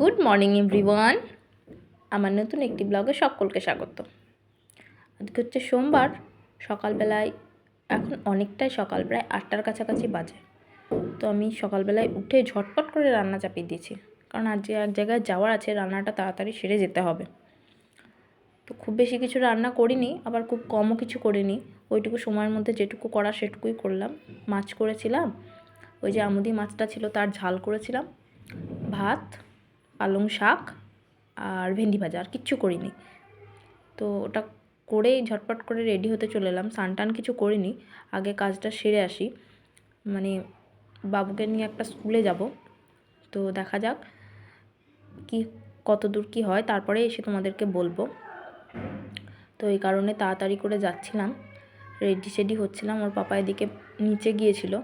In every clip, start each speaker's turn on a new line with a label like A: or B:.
A: Morning, everyone. আমার নতুন একটি ব্লগে সকলকে স্বাগত। আজকে হচ্ছে সোমবার, সকালবেলায়, এখন অনেকটাই সকাল, প্রায় আটটার কাছাকাছি বাজে। তো আমি সকালবেলায় উঠে ঝটপট করে রান্না চাপিয়ে দিয়েছি। কারণ আজকে এক জায়গায় যাওয়ার আছে, রান্নাটা তাড়াতাড়ি সেরে যেতে হবে। তো খুব বেশি কিছু রান্না করিনি, আবার খুব কমও কিছু করিনি। ওইটুকু সময়ের মধ্যে যেটুকু করা সেটুকুই করলাম। মাছ করেছিলাম, ওই যে আমুদি মাছটা ছিল তার ঝাল করেছিলাম। ভাত পালং শাক আর ভেন্ডি ভাজা, আর কিচ্ছু করিনি। তো ওটা করেই ঝটপট করে রেডি হতে চলে এলাম। স্নান টান কিছু করিনি, আগে কাজটা সেরে আসি। মানে বাবুকে নিয়ে একটা স্কুলে যাব, তো দেখা যাক কি কত দূর কী হয়। তারপরে এসে তোমাদেরকে বলব। তো এই কারণে তাড়াতাড়ি করে যাচ্ছিলাম। রেডি সেডি হচ্ছিলাম। ওর পাপা এদিকে নিচে গিয়েছিল।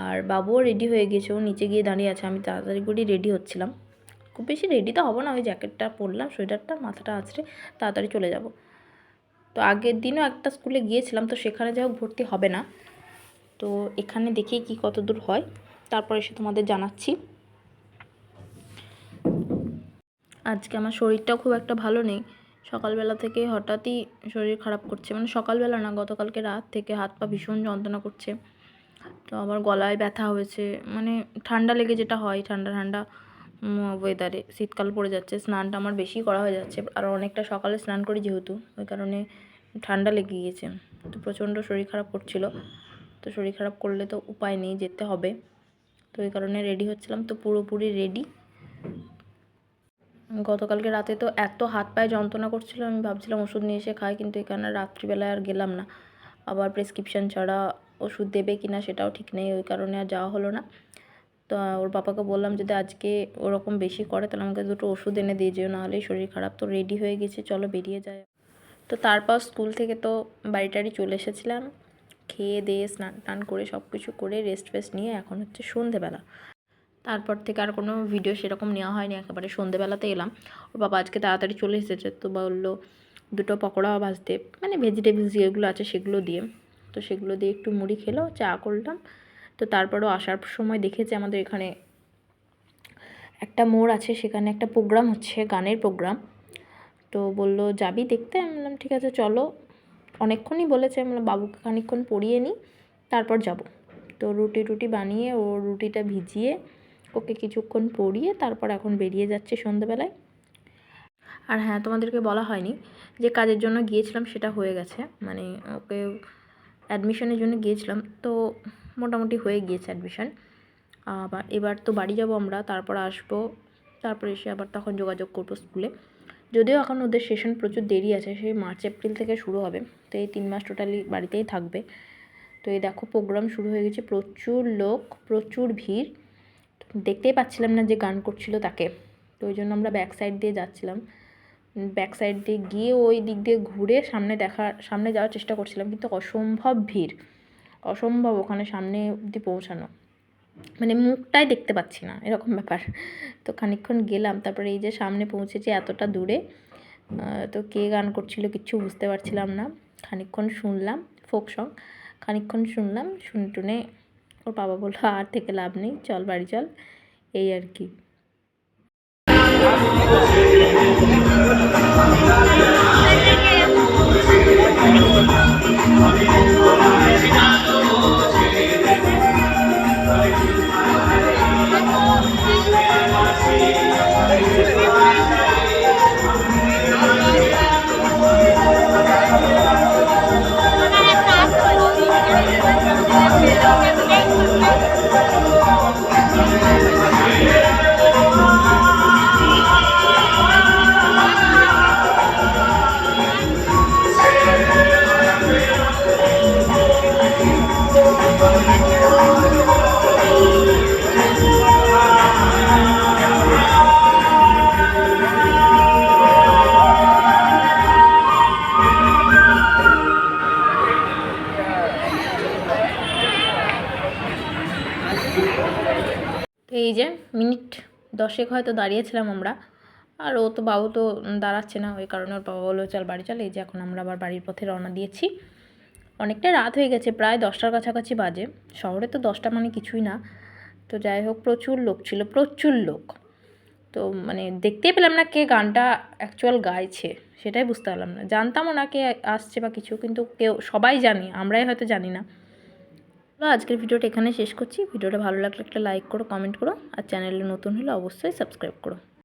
A: আর বাবুও রেডি হয়ে গিয়েছে। ও নিচে গিয়ে দাঁড়িয়ে আছে। আমি তাড়াতাড়ি করেই রেডি হচ্ছিলাম। খুব বেশি রেডি তো হব না, ওই জ্যাকেটটা পরলাম সোয়েটারটা মাথাটা আছড়ে তাড়াতাড়ি চলে যাব। তো আগের দিনও একটা স্কুলে গিয়েছিলাম, তো সেখানে যাই হোক ভর্তি হবে না। তো এখানে দেখি কি কত দূর হয়, তারপর এসে তোমাদের জানাচ্ছি। আজকে আমার শরীরটাও খুব একটা ভালো নেই। সকালবেলা থেকে হঠাৎই শরীর খারাপ করছে মানে সকালবেলা না, গতকালকে রাত থেকে হাত পা ভীষণ যন্ত্রণা করছে। তো আবার গলায় ব্যথা হয়েছে মানে ঠান্ডা লেগে যেটা হয়, ঠান্ডা ঠান্ডা। ওয়েদারে শীতকাল পড়ে যাচ্ছে, স্নানটা আমার বেশি করা হয়ে যাচ্ছে, আর অনেকটা সকালে স্নান করি যেহেতু, ওই কারণে ঠান্ডা লেগে গিয়েছে। তো প্রচণ্ড শরীর খারাপ করছিল, তো শরীর খারাপ করলে তো উপায় নেই, যেতে হবে। তো এই কারণে রেডি হচ্ছিলাম, তো পুরোপুরি রেডি গতকালকে রাতে তো এত হাত পায়ে যন্ত্রণা করছিল, আমি ভাবছিলাম ওষুধ নিয়ে এসে খাই, কিন্তু এখানে রাত্রিবেলায় আর গেলাম না। আবার প্রেসক্রিপশান ছাড়া ওষুধ দেবে কি না সেটাও ঠিক নেই, ওই কারণে আর যাওয়া হলো না। তো ওর বাবাকে বললাম যদি আজকে ওরকম বেশি করে, তাহলে আমাকে দুটো ওষুধ এনে দিয়ে যেও নাহলেই শরীর খারাপ। তো রেডি হয়ে গেছে, চলো বেরিয়ে যায় তো তারপর স্কুল থেকে তো বাড়ি টাড়ি চলে এসেছিলাম। খেয়ে দিয়ে স্নান টান করে সব কিছু করে রেস্ট ফেস্ট নিয়ে এখন হচ্ছে সন্ধেবেলা। তারপর থেকে আর কোনো ভিডিও সেরকম নেওয়া হয়নি, একেবারে সন্ধেবেলাতে এলাম। ওর বাবা আজকে তাড়াতাড়ি চলে এসেছে, তো বলল দুটো পকোড়া ভাজতে মানে ভেজিটেবলস যেগুলো আছে সেগুলো দিয়ে। তো সেগুলো দিয়ে একটু মুড়ি খেলো, চা করলাম। তো তারপরও আসার সময় দেখেছি আমাদের এখানে একটা মোড় আছে, সেখানে একটা প্রোগ্রাম হচ্ছে, গানের প্রোগ্রাম। তো বলল, যাবি দেখতে? আমি বললাম, ঠিক আছে, চলো। অনেকক্ষণই বলেছে, আমি বাবুকে খানিকক্ষণ পড়িয়ে নিই তারপর যাব। তো রুটি টুটি বানিয়ে ও রুটিটা ভিজিয়ে ওকে কিছুক্ষণ পড়িয়ে তারপর এখন বেরিয়ে যাচ্ছে সন্ধ্যেবেলায় আর হ্যাঁ তোমাদেরকে বলা হয়নি যে কাজের জন্য গিয়েছিলাম, সেটা হয়ে গেছে। মানে ওকে অ্যাডমিশনের জন্য গিয়েছিলাম। তো মোটামুটি হয়ে গিয়েছে অ্যাডমিশন আবার এবার তো বাড়ি যাব আমরা, তারপর আসব, তারপর এসে আবার তখন যোগাযোগ করব স্কুলে যদিও এখন ওদের সেশন প্রচুর দেরি আছে, সেই মার্চ, এপ্রিল থেকে শুরু হবে, তো এই তিন মাস টোটালি বাড়িতেই থাকবে। তো এই দেখো প্রোগ্রাম শুরু হয়ে গেছে, প্রচুর লোক, প্রচুর ভিড়। দেখতেই পাচ্ছিলাম না যে গান করছিল তাকে, তো ওই জন্য আমরা ব্যাক সাইড দিয়ে যাচ্ছিলাম। ব্যাক সাইড দিয়ে গিয়ে ওই দিক দিয়ে ঘুরে সামনে দেখা, সামনে যাওয়ার চেষ্টা করছিলাম, কিন্তু অসম্ভব ভিড়। অসম্ভব ওখানে সামনে অবধি পৌঁছানো। মানে মুখটাই দেখতে পাচ্ছি না, এরকম ব্যাপার। তো খানিকক্ষণ গেলাম, তারপরে এই যে সামনে পৌঁছেছি এতটা দূরে তো কে গান করছিল কিচ্ছু বুঝতে পারছিলাম না। খানিকক্ষণ শুনলাম, ফোক সং, খানিকক্ষণ শুনলাম, শুনে টুনে ওর বাবা বলল, আর থেকে লাভ নেই, চল বাড়ি চল। এই আর কি। এই যে মিনিট দশেক হয়তো দাঁড়িয়েছিলাম আমরা। আর ও তো, বাবু তো দাঁড়াচ্ছে না, ওই কারণে ওর বাবা বলল, চল বাড়ি চল। এই যে এখন আমরা আবার বাড়ির পথে রওনা দিয়েছি। অনেকটা রাত হয়ে গেছে, প্রায় দশটার কাছাকাছি বাজে। শহরে তো দশটা মানে কিছুই না। তো যাই হোক, প্রচুর লোক ছিল, প্রচুর লোক। তো মানে দেখতেই পেলাম না কে গানটা অ্যাকচুয়াল গাইছে, সেটাই বুঝতে পারলাম না। জানতামও না কে আসছে বা কিছু, কিন্তু কেউ, সবাই জানি, আমরাই হয়তো জানি না। আজকের ভিডিওটা এখানে শেষ করছি। ভিডিওটা ভালো লাগলে একটা লাইক করো কমেন্ট করো, আর চ্যানেলে নতুন হলে অবশ্যই সাবস্ক্রাইব করো।